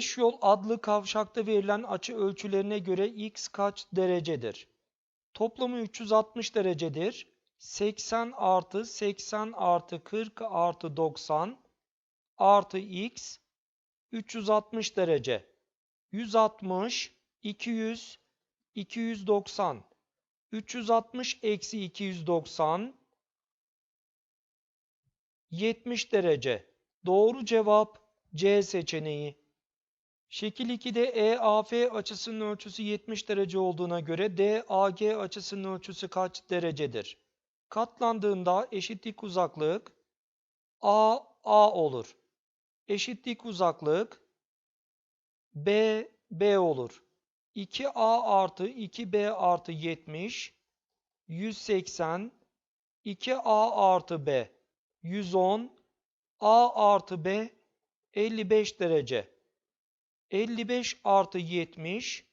5 yol adlı kavşakta verilen açı ölçülerine göre x kaç derecedir? Toplamı 360 derecedir. 80 artı 80 artı 40 artı 90 artı x 360 derece. 160, 200, 290. 360 eksi 290 70 derece. Doğru cevap C seçeneği. Şekil 2'de EAF açısının ölçüsü 70 derece olduğuna göre DAG açısının ölçüsü kaç derecedir? Katlandığında eşitlik uzaklık A A olur. Eşitlik uzaklık B B olur. 2A artı 2B artı 70 180 2A artı B 110 A artı B 55 derece. 55 artı 70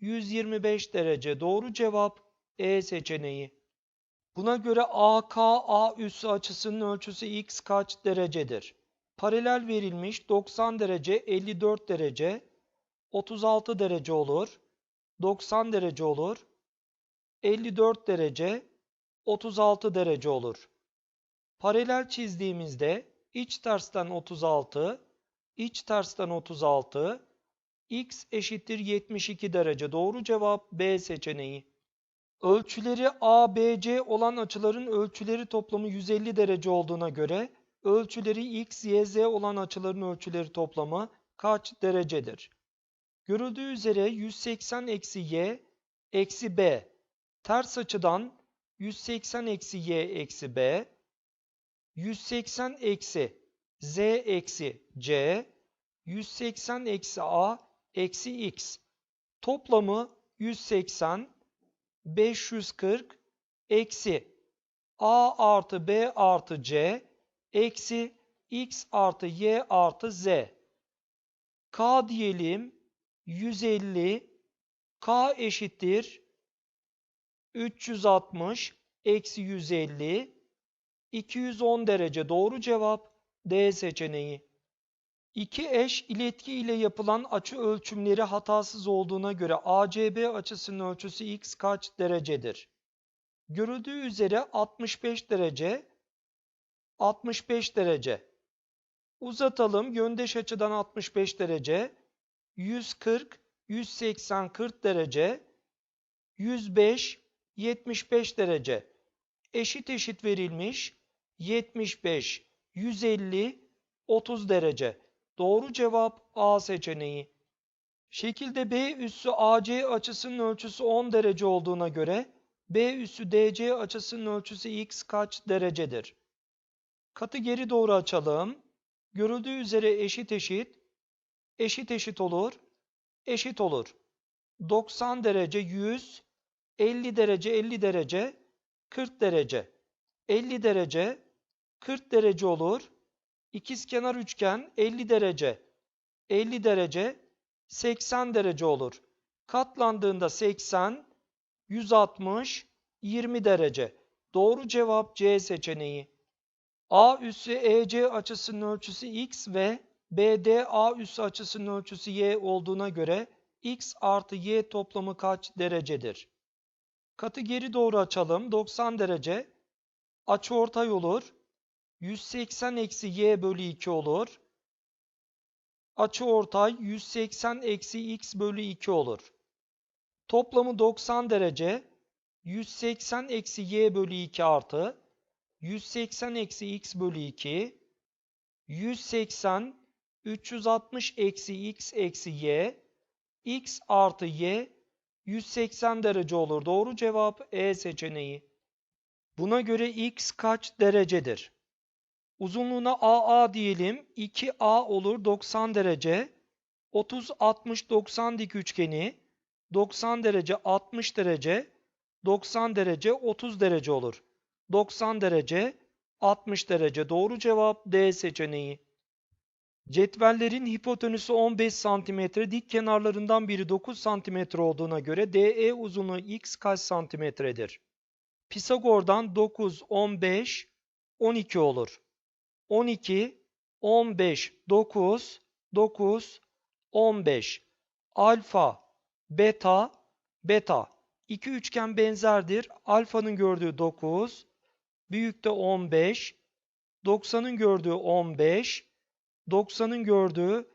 125 derece. Doğru cevap E seçeneği. Buna göre AKA üssü açısının ölçüsü x kaç derecedir? Paralel verilmiş 90 derece 54 derece 36 derece olur. 90 derece olur. 54 derece 36 derece olur. Paralel çizdiğimizde iç tersten 36, iç tersten 36, x eşittir 72 derece. Doğru cevap B seçeneği. Ölçüleri ABC olan açıların ölçüleri toplamı 150 derece olduğuna göre ölçüleri x, y, z olan açıların ölçüleri toplamı kaç derecedir? Görüldüğü üzere 180 eksi y eksi b ters açıdan 180 eksi y eksi b 180 eksi z eksi c 180 eksi a eksi x. Toplamı 180 540 eksi a artı b artı c eksi x artı y artı z. K diyelim 150 k eşittir 360 eksi 150 210 derece doğru cevap D seçeneği. İki eş iletki ile yapılan açı ölçümleri hatasız olduğuna göre ACB açısının ölçüsü x kaç derecedir? Görüldüğü üzere 65 derece 65 derece. Uzatalım yöndeş açıdan 65 derece 140 180 40 derece 105 75 derece eşit eşit verilmiş 75 150 30 derece. Doğru cevap A seçeneği. Şekilde B üssü AC açısının ölçüsü 10 derece olduğuna göre B üssü DC açısının ölçüsü x kaç derecedir? Katı geri doğru açalım. Görüldüğü üzere eşit eşit, eşit eşit olur, eşit olur. 90 derece 100, 50 derece 50 derece, 40 derece. 50 derece, 40 derece olur. İkizkenar üçgen 50 derece, 50 derece, 80 derece olur. Katlandığında 80, 160, 20 derece. Doğru cevap C seçeneği. A üssü EC açısının ölçüsü x ve BDA üssü açısının ölçüsü y olduğuna göre x artı y toplamı kaç derecedir? Katı geri doğru açalım. 90 derece. Açıortay olur. 180 eksi y bölü 2 olur. Açıortay 180 eksi x bölü 2 olur. Toplamı 90 derece. 180 eksi y bölü 2 artı 180 eksi x bölü 2 180 360 eksi x eksi y x artı y 180 derece olur. Doğru cevap E seçeneği. Buna göre x kaç derecedir? Uzunluğuna AA diyelim. 2A olur 90 derece. 30 60 90 dik üçgeni 90 derece 60 derece 90 derece 30 derece olur. 90 derece 60 derece. Doğru cevap D seçeneği. Cetvellerin hipotenüsü 15 cm, dik kenarlarından biri 9 cm olduğuna göre DE uzunluğu x kaç santimetredir? Pisagor'dan 9, 15, 12 olur. 12, 15, 9, 9, 15. Alfa, beta, beta. İki üçgen benzerdir. Alfanın gördüğü 9, büyükte 15, 90'ın gördüğü 15, 90'ın gördüğü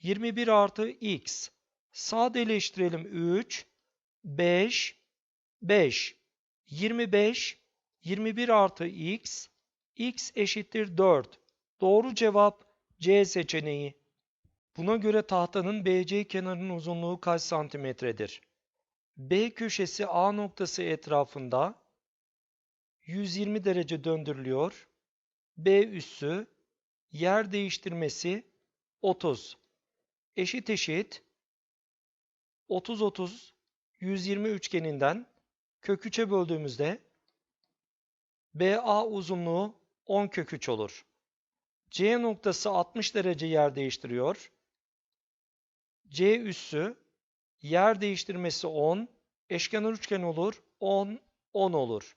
21 artı x. Sadeleştirelim 3, 5, 5, 25, 21 artı x, x eşittir 4. Doğru cevap C seçeneği. Buna göre tahtanın BC kenarının uzunluğu kaç santimetredir? B köşesi A noktası etrafında 120 derece döndürülüyor. B üssü yer değiştirmesi 30. Eşit eşit 30 30 120 üçgeninden kök 3'e böldüğümüzde BA uzunluğu 10 kök 3 olur. C noktası 60 derece yer değiştiriyor. C üssü yer değiştirmesi 10, eşkenar üçgen olur, 10, 10 olur.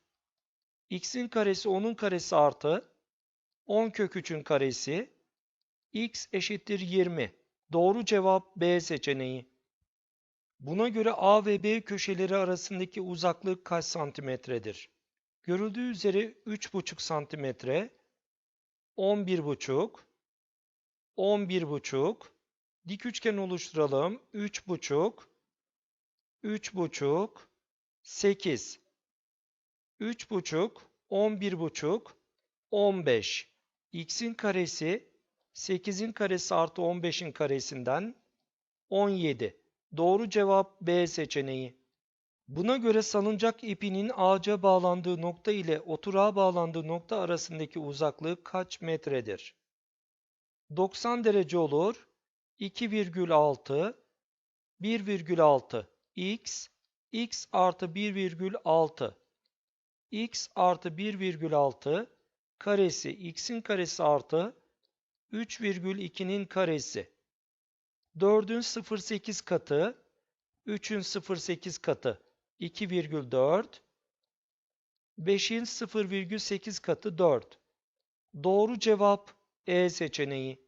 x'in karesi 10'un karesi artı 10 kök 3'ün karesi x eşittir 20. Doğru cevap B seçeneği. Buna göre A ve B köşeleri arasındaki uzaklık kaç santimetredir? Görüldüğü üzere 3,5 santimetre, 11,5, 11,5, dik üçgen oluşturalım. 3,5, 3,5, 8, 3,5, 11,5, 15. x'in karesi 8'in karesi artı 15'in karesinden 17. Doğru cevap B seçeneği. Buna göre salıncak ipinin ağaca bağlandığı nokta ile oturağa bağlandığı nokta arasındaki uzaklığı kaç metredir? 90 derece olur. 2,6 1,6 x x artı 1,6 x artı 1,6 karesi x'in karesi artı 3,2'nin karesi 4'ün 0,8 katı 3'ün 0,8 katı 2,4 5'in 0,8 katı 4 Doğru cevap E seçeneği.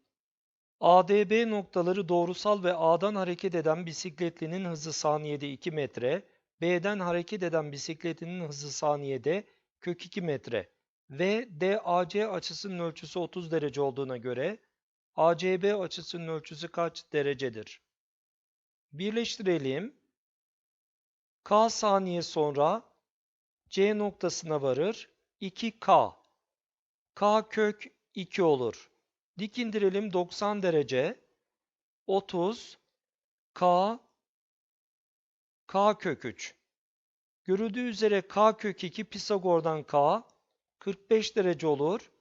ADB noktaları doğrusal ve A'dan hareket eden bisikletlinin hızı saniyede 2 metre, B'den hareket eden bisikletinin hızı saniyede kök 2 metre ve DAC açısının ölçüsü 30 derece olduğuna göre ACB açısının ölçüsü kaç derecedir? Birleştirelim. K saniye sonra C noktasına varır. 2K. K kök 2 olur. Dik indirelim 90 derece. 30 K K kök 3. Görüldüğü üzere K kök 2 Pisagor'dan K 45 derece olur.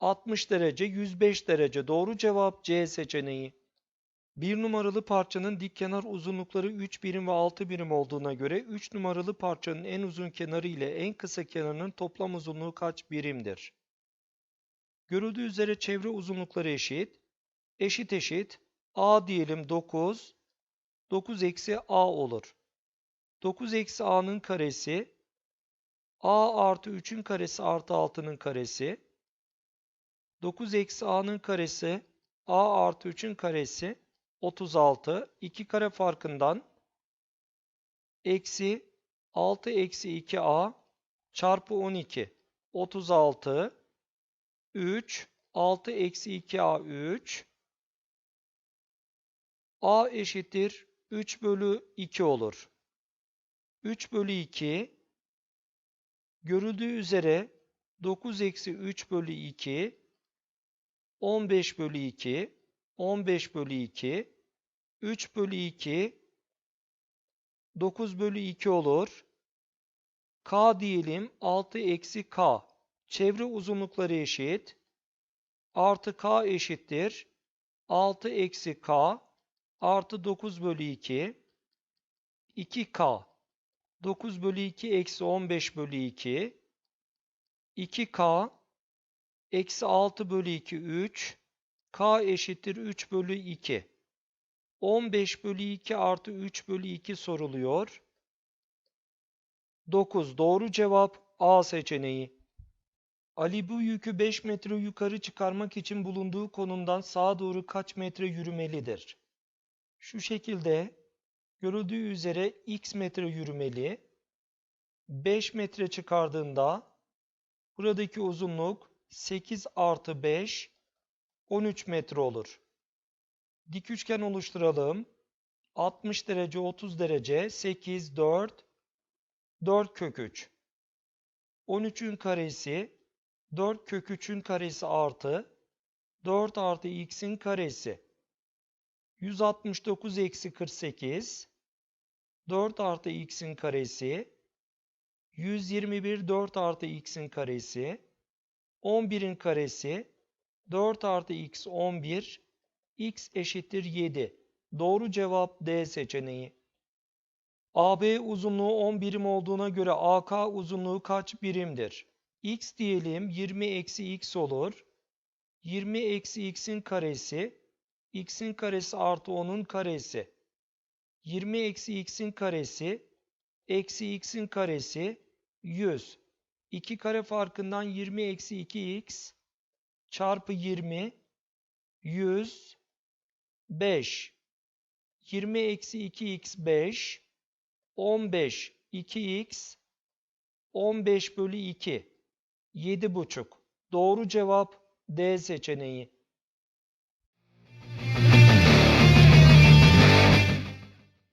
60 derece 105 derece doğru cevap C seçeneği. Bir numaralı parçanın dik kenar uzunlukları 3 birim ve 6 birim olduğuna göre 3 numaralı parçanın en uzun kenarı ile en kısa kenarının toplam uzunluğu kaç birimdir? Görüldüğü üzere çevre uzunlukları eşit. Eşit eşit. A diyelim 9. 9 eksi A olur. 9 eksi A'nın karesi. A artı 3'ün karesi artı 6'nın karesi. 9 eksi A'nın karesi. A artı 3'ün karesi. 36. 2 kare farkından. Eksi 6 eksi 2A çarpı 12. 36. 3, 6 eksi 2a 3. a eşittir 3 bölü 2 olur. 3 bölü 2 görüldüğü üzere 9 eksi 3 bölü 2 15 bölü 2 15 bölü 2 3 bölü 2 9 bölü 2 olur. K diyelim 6 eksi K. Çevre uzunlukları eşit. Artı k eşittir. 6 eksi k artı 9 bölü 2. 2k. 9 bölü 2 eksi 15 bölü 2. 2k eksi 6 bölü 2 3. k eşittir 3 bölü 2. 15 bölü 2 artı 3 bölü 2 soruluyor. 9. Doğru cevap A seçeneği. Ali bu yükü 5 metre yukarı çıkarmak için bulunduğu konumdan sağa doğru kaç metre yürümelidir? Şu şekilde görüldüğü üzere x metre yürümeli. 5 metre çıkardığında buradaki uzunluk 8 artı 5 13 metre olur. Dik üçgen oluşturalım. 60 derece 30 derece 8 4 4 kök 3. 13'ün karesi 4 kök 3'ün karesi artı 4 artı x'in karesi. 169 eksi 48 4 artı x'in karesi 121 4 artı x'in karesi 11'in karesi 4 artı x 11 x eşittir 7. Doğru cevap D seçeneği. AB uzunluğu 10 birim olduğuna göre AK uzunluğu kaç birimdir? X diyelim 20 eksi x olur. 20 eksi x'in karesi, x'in karesi artı 10'un karesi. 20 eksi x'in karesi, eksi x'in karesi 100. 2 kare farkından 20 eksi 2x çarpı 20 100 5 20 eksi 2x 5 15 2x 15 bölü 2 7 buçuk. Doğru cevap D seçeneği.